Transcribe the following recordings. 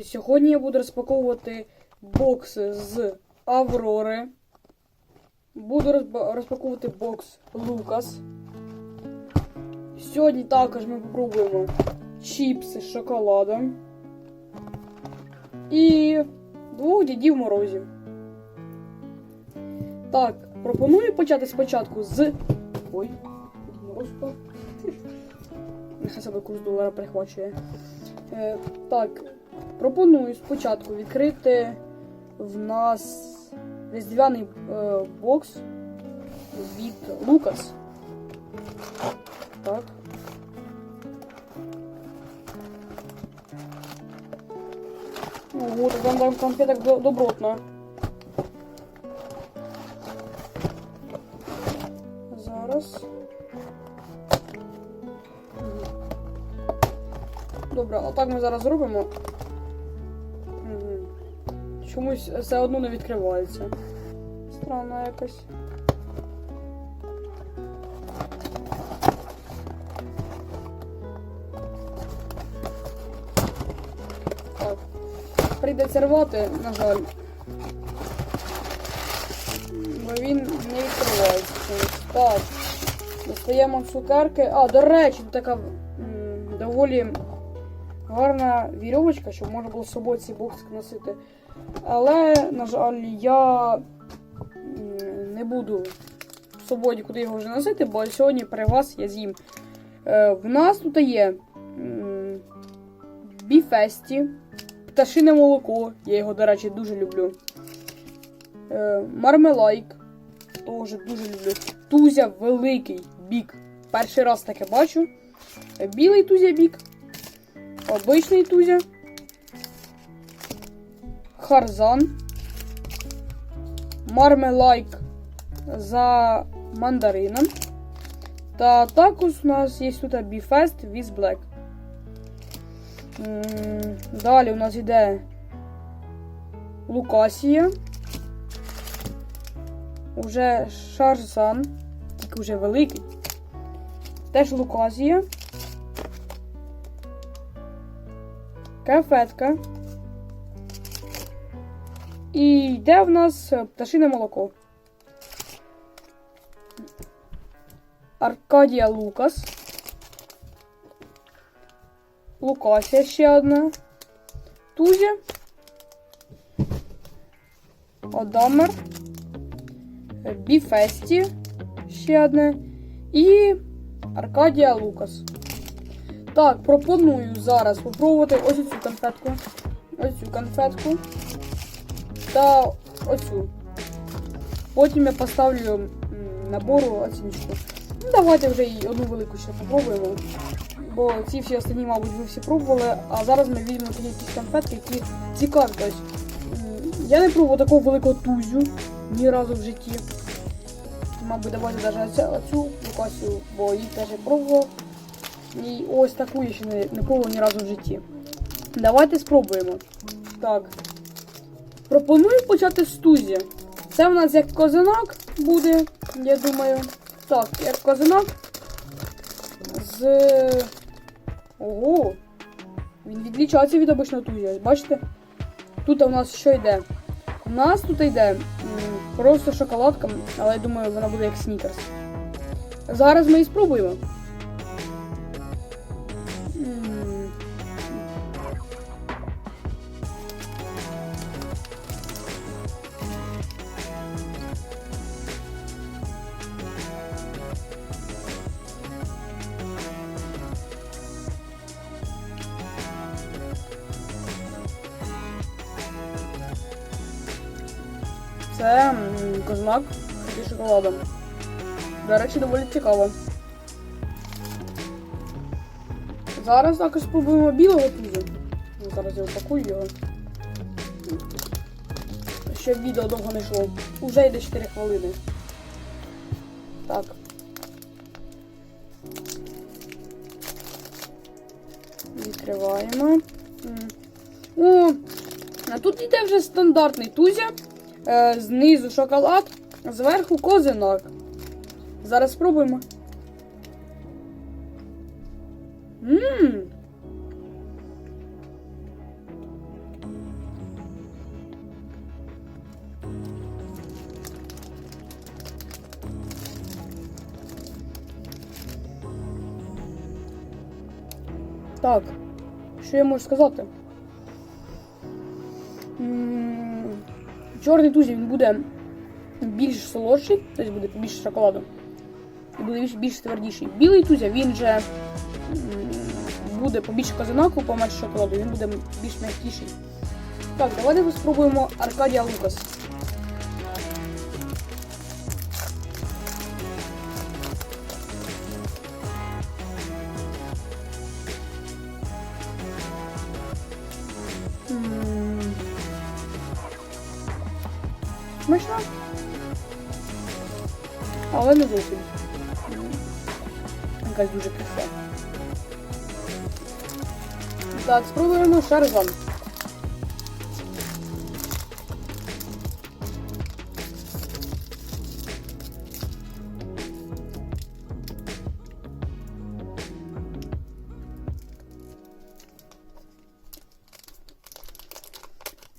Сьогодні я буду розпаковувати бокси з Аврори. Буду розпаковувати бокс Лукас. Сьогодні також ми попробуємо чіпси з шоколадом. І двох дідів морозів. Так, пропоную почати спочатку з. Ой, Мороз. Нехай себе курс долара прихвачує. Е, так, пропоную спочатку відкрити в нас різдвяний е, бокс від Лукас. Так. Ого, там, там конфеток до- добротно. Зараз. Добре, а так ми зараз зробимо. Чомусь все одно не відкривається. Странно якось. Так. Прийдеться рвати, на жаль. Бо він не відкривається. Так. Достаємо цукерки. А, до речі, така доволі гарна вірьовочка, щоб можна було з собою ці боксики носити. Але, на жаль, я не буду з собою нікуди його вже носити, бо сьогодні при вас я з'їм. Е, в нас тут є біфесті, пташине молоко. Я його, до речі, дуже люблю. Е, мармелайк. Теж дуже люблю. Тузя великий бік. Перший раз таке бачу. Е, Білий тузя бік. Обичний тузя. Харзан. Мармелайк за мандарином. Та також у нас є тут Біфест Віз Black. Далі у нас йде Лукасія. Уже Шарзан. Тільки вже великий. Теж Лукасія. Кафетка. І йде в нас е, пташине молоко. Аркадія Лукас. Лукасія ще одна. Тузя. Адамер. е, Біфесті. Ще одне. І Аркадія Лукас. Так, пропоную зараз попробувати ось цю конфетку. Ось цю конфетку. Та оцю. Потім я поставлю набору оціночку. Ну, давайте вже і одну велику ще попробуємо. Бо ці всі останні, мабуть, ви всі пробували. А зараз ми візьмемо такі якісь конфетки, які цікаві. Тобто, я не пробував такого великого тузю ні разу в житті. Мабуть, давайте навіть оцю, лукасію, бо їх теж пробував. І ось таку я ще не, не пробував ні разу в житті. Давайте спробуємо. Так. Пропоную почати з тузі. Це в нас як козинак буде, я думаю. Так, як козинак. З. Ого! Він відлічається від обичного тузі. Бачите? Тут у нас що йде? У нас тут йде просто шоколадка, але я думаю, вона буде як снікерс. Зараз ми і спробуємо. Це м, козак зі шоколадом. До речі, доволі цікаво. Зараз також спробуємо білого тузу. Ну, Зараз я упакую його. Щоб відео довго не йшло. Уже йде 4 хвилини. Так. Відкриваємо. О! А тут йде вже стандартний тузя. Е, знизу шоколад, зверху козинок. Зараз спробуємо. Ммм. Так, що я можу сказати? Чорний тузі він буде більш солодший, тобто буде більше шоколаду. І буде більш, більш твердіший. Білий тузя, він же буде побільше казанаку, поменше шоколаду, він буде більш м'якіший. Так, давайте спробуємо Аркадія Лукас. Так, спробуємо шаржан.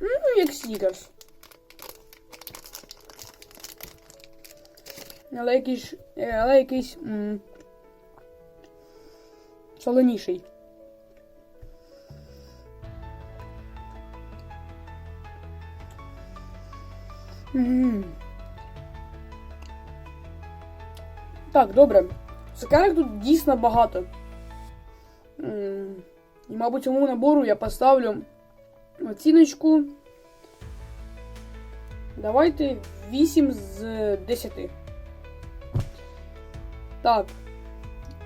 Ну, як снікерс. Але якийсь. е, Але якийсь. Солоніший. Так, добре. Цукерок тут дійсно багато. І, мабуть, цьому набору я поставлю оціночку. Давайте 8 з 10. Так.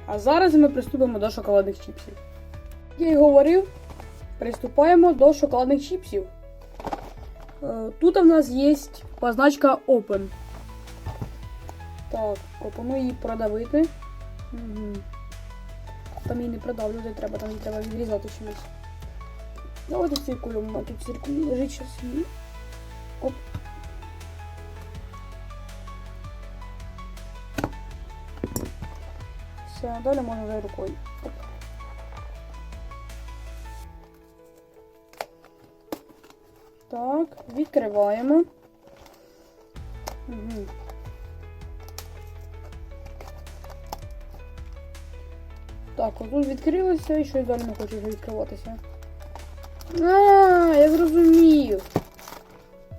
А зараз ми приступимо до шоколадних чіпсів. Як я й говорив, приступаємо до шоколадних чіпсів. Е, Тут у нас є позначка Open. Так, пропоную її продавити. Угу. Там її не продавлювати треба, там її треба відрізати чимось. Давайте циркулем, а тут циркуль лежить її. Оп. Все, далі можна вже рукою. Так, відкриваємо. Угу. Так, отут відкрилося і щось далі не хоче вже відкриватися. А, я зрозумів.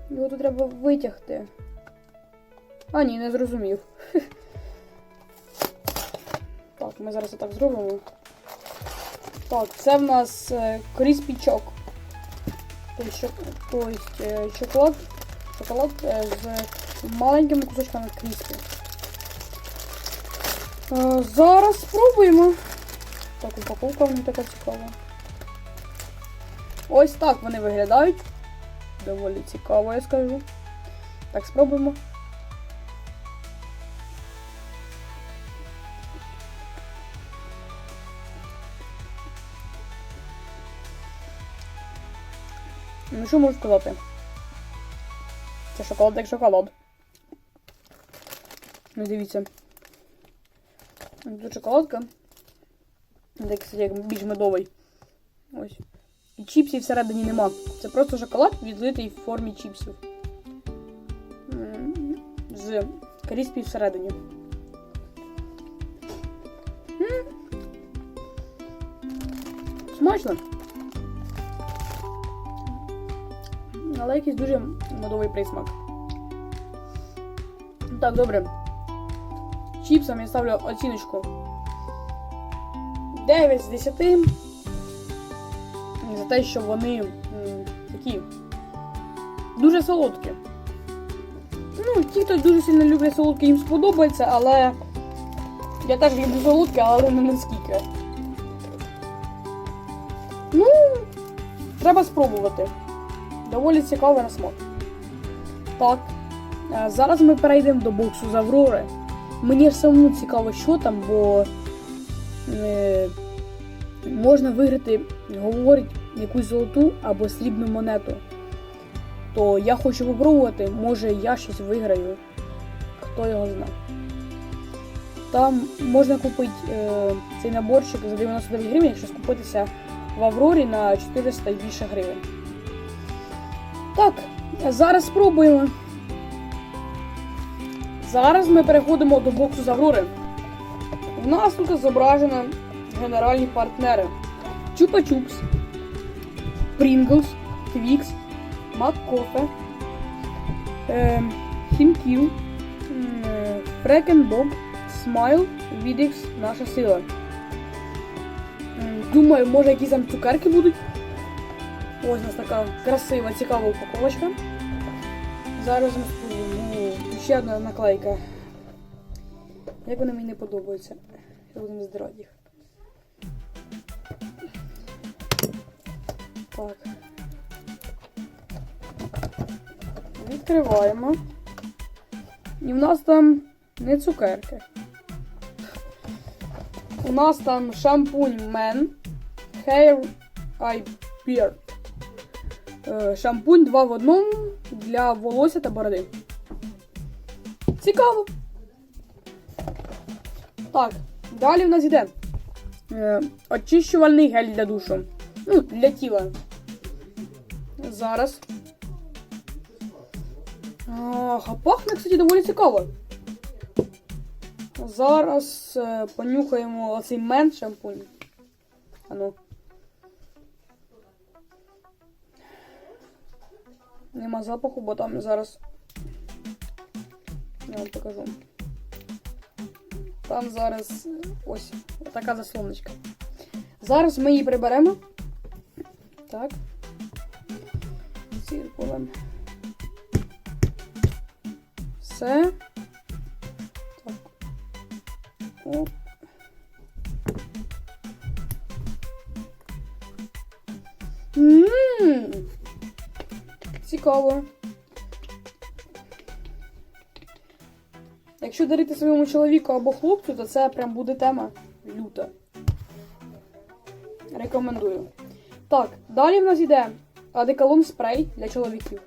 Його тут треба витягти. А, ні, не зрозумів. Так, ми зараз отак зробимо. Так, це в нас е, кріспічок. Тобто, шок- тобто е, шоколад, шоколад е, з маленькими кусочками кріспі. Зараз спробуємо. Так, упаковка мені така цікава. Ось так вони виглядають. Доволі цікаво, я скажу. Так, спробуємо. Ну, що можу сказати? Це шоколад як шоколад. Ну, дивіться. Тут шоколадка. Такий, кстати, як більш медовий. Ось. І чіпсів всередині нема. Це просто шоколад відлитий в формі чіпсів. З кріспі всередині. Смачно. Але якийсь дуже медовий присмак. Так, добре. Чіпсам я ставлю оціночку 9 з 10. За те, що вони такі дуже солодкі. Ну, ті, хто дуже сильно люблять солодкі, їм сподобається, але я теж люблю солодкі, але не наскільки. Ну, треба спробувати. Доволі цікавий на смак. Так. е, Зараз ми перейдемо до боксу з Аврори. Мені ж самому цікаво, що там, бо можна виграти, говорить, якусь золоту або срібну монету. То я хочу попробувати, може я щось виграю. Хто його знає. Там можна купити е, цей наборчик за 99 гривень, якщо скупитися в Аврорі на 400 і більше гривень. Так, зараз спробуємо. Зараз ми переходимо до боксу з Аврори. У нас тут зображено генеральні партнери. Чупа-чупс, Принглс, Твікс, Маккофе, е, Хімків, е, Фрекенбоб, Смайл, Відікс, наша сила. Думаю, може якісь там цукерки будуть. Ось у нас така красива, цікава упаковочка. Зараз спробуємо. Ну, ще одна наклейка. Як вони мені не подобаються. Я будемо здирати їх. Так. Відкриваємо. І в нас там не цукерки. У нас там шампунь Men Hair Eye Beard. Е, Шампунь 2 в одному для волосся та бороди. Цікаво. Так, далі в нас йде е, очищувальний гель для душу. Ну, для тіла. Зараз. А пахне, кстати, доволі цікаво. Зараз е, понюхаємо оцей мен шампунь. Ану. Нема запаху, бо там зараз. Я вам покажу. Там зараз ось така заслоночка. Зараз ми її приберемо. Так. Циркулем. Все. Так. Оп. Цікаво. Якщо дарити своєму чоловіку або хлопцю, то це прям буде тема люта. Рекомендую. Так, далі в нас йде адеколон спрей для чоловіків.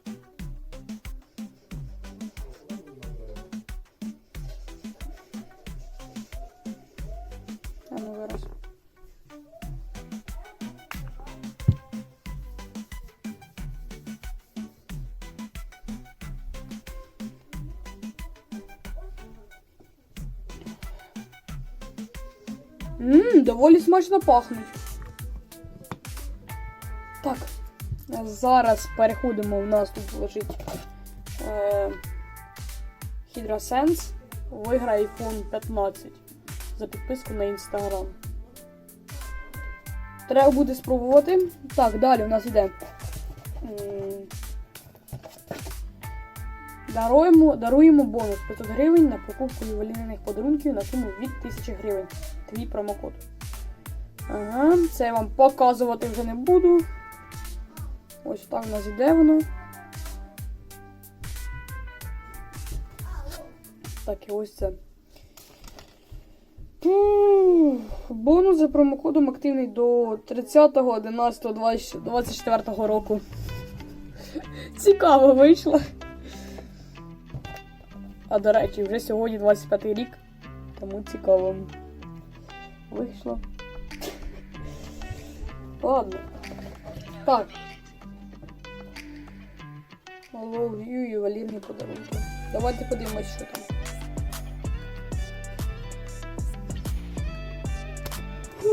Ммм, доволі смачно пахнуть. Так. Зараз переходимо. У нас тут лежить е, HydraSense. Виграє iPhone 15 за підписку на Instagram. Треба буде спробувати. Так, далі у нас йде. Даруємо, даруємо бонус 500 гривень на покупку ювелірних подарунків на суму від 1000 гривень. Твій промокод. Ага, це я вам показувати вже не буду. Ось так у нас іде воно. Так, і ось це. Бонус за промокодом активний до 30.11.24 року. Цікаво вийшло. А до речі, вже сьогодні 25 рік, тому цікаво. Вийшло. Ладно. Так. Ловлю ювелірні подарунки. Давайте подивимось, що там.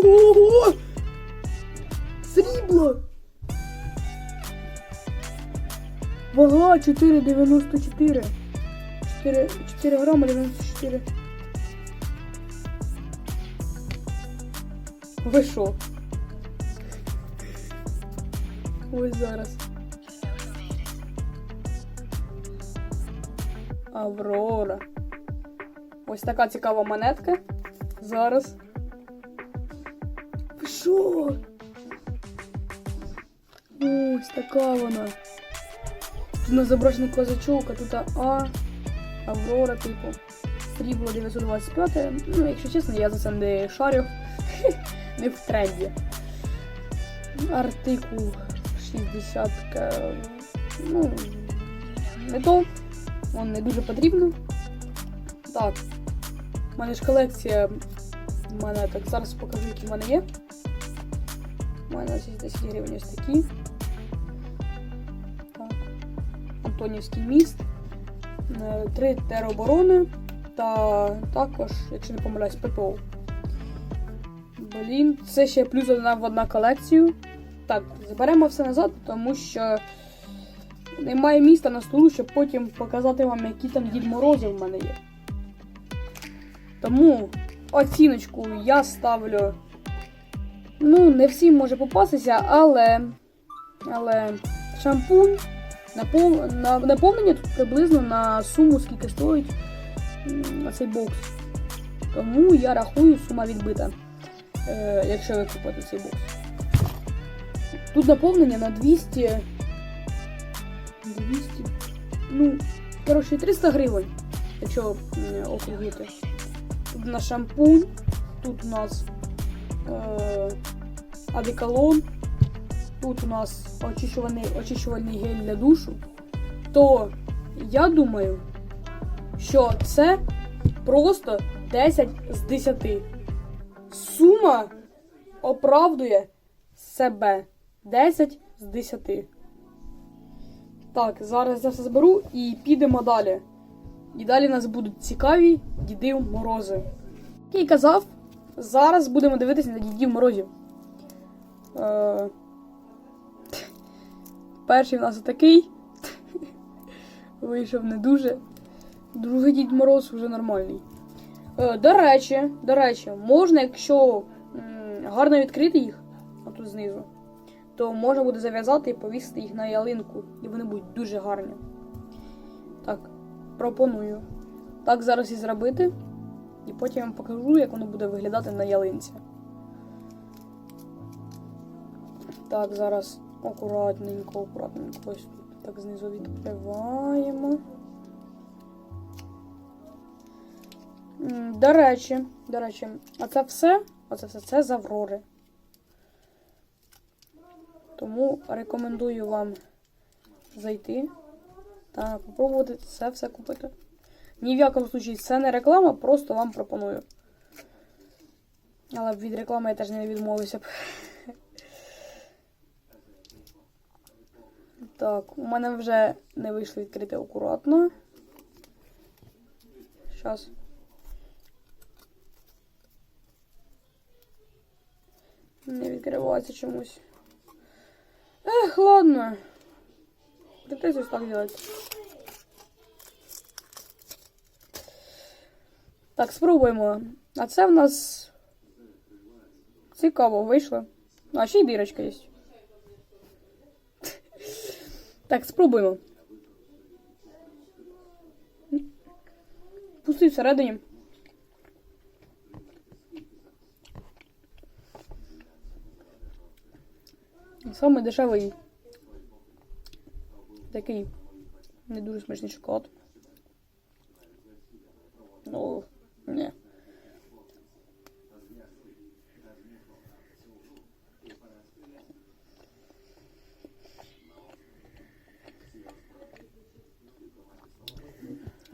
Ого! Срібло! Вага 4,94. 4, 4 грама 94. Ви що? Ось зараз. Аврора. Ось така цікава монетка. Зараз. Ви що? Ось така вона. Тут на зображений козачок, а тут А. Аврора, типу. Срібло 925. Ну, якщо чесно, я за це не шарю. В тренді. Артикул 60. Ну, не то. Вон не дуже потрібно. Так. У мене ж колекція монеток. Зараз покажу, які в мене є. У мене ось 10 гривень ось такі. Так. Антонівський міст. Е, Три тероборони та також, якщо не помиляюсь, ППО. Блін, це ще плюс одна в одна колекцію. Так, заберемо все назад, тому що немає міста на столу, щоб потім показати вам, які там Дід Морози в мене є. Тому оціночку я ставлю. Ну, не всім може попастися, але. Але шампунь напов... на... наповнення тут приблизно на суму, скільки стоїть м, цей бокс. Тому я рахую, сума відбита, якщо ви купите цей бокс. Тут наповнення на 200. 200. Ну, коротше, 300 гривень, якщо м, округлити. Тут у нас шампунь, тут у нас е, одеколон, тут у нас очищувальний, очищувальний гель для душу. То я думаю, що це просто 10 з 10. Сума оправдує себе 10 з 10. Так, зараз я все заберу і підемо далі. І далі нас будуть цікаві діди морози. Як й казав, зараз будемо дивитися на дідів морозів. Е... Перший в нас отакий. Вийшов не дуже. Другий дід мороз вже нормальний. Е, до речі, до речі, можна, якщо гарно відкрити їх, отут знизу, то можна буде зав'язати і повісити їх на ялинку, і вони будуть дуже гарні. Так, пропоную. Так зараз і зробити. І потім я вам покажу, як воно буде виглядати на ялинці. Так, зараз акуратненько, акуратненько ось так знизу відкриваємо. До речі, до речі, а це все, оце все це з Аврори. Тому рекомендую вам зайти та попробувати це все купити. Ні в якому случаї це не реклама, просто вам пропоную. Але від реклами я теж не відмовився б. Так, у мене вже не вийшло відкрити акуратно. Щас. Не відкривається чомусь. Ех, ладно. Придется ось так делать. Так, спробуємо. А це в нас цікаво вийшло. А ще й дирочка є. Так, спробуємо. Пусти всередині. Самий дешевий такий не дуже смачний шоколад. Ну, не.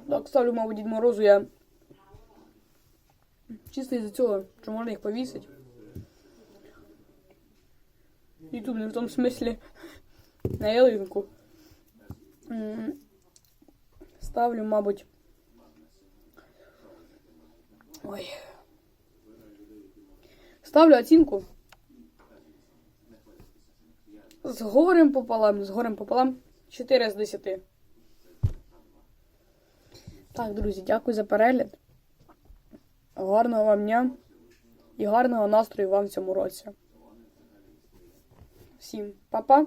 Так, ставлю, мабуть, Дід Морозу я чисто із-за цього, що можна їх повісити. Тут не в тому смислі на ялинку. Ставлю, мабуть. Ой. Ставлю оцінку. З горем пополам, з горем пополам 4 з 10. Так, друзі, дякую за перегляд. Гарного вам дня і гарного настрою вам в цьому році. Всім па-па!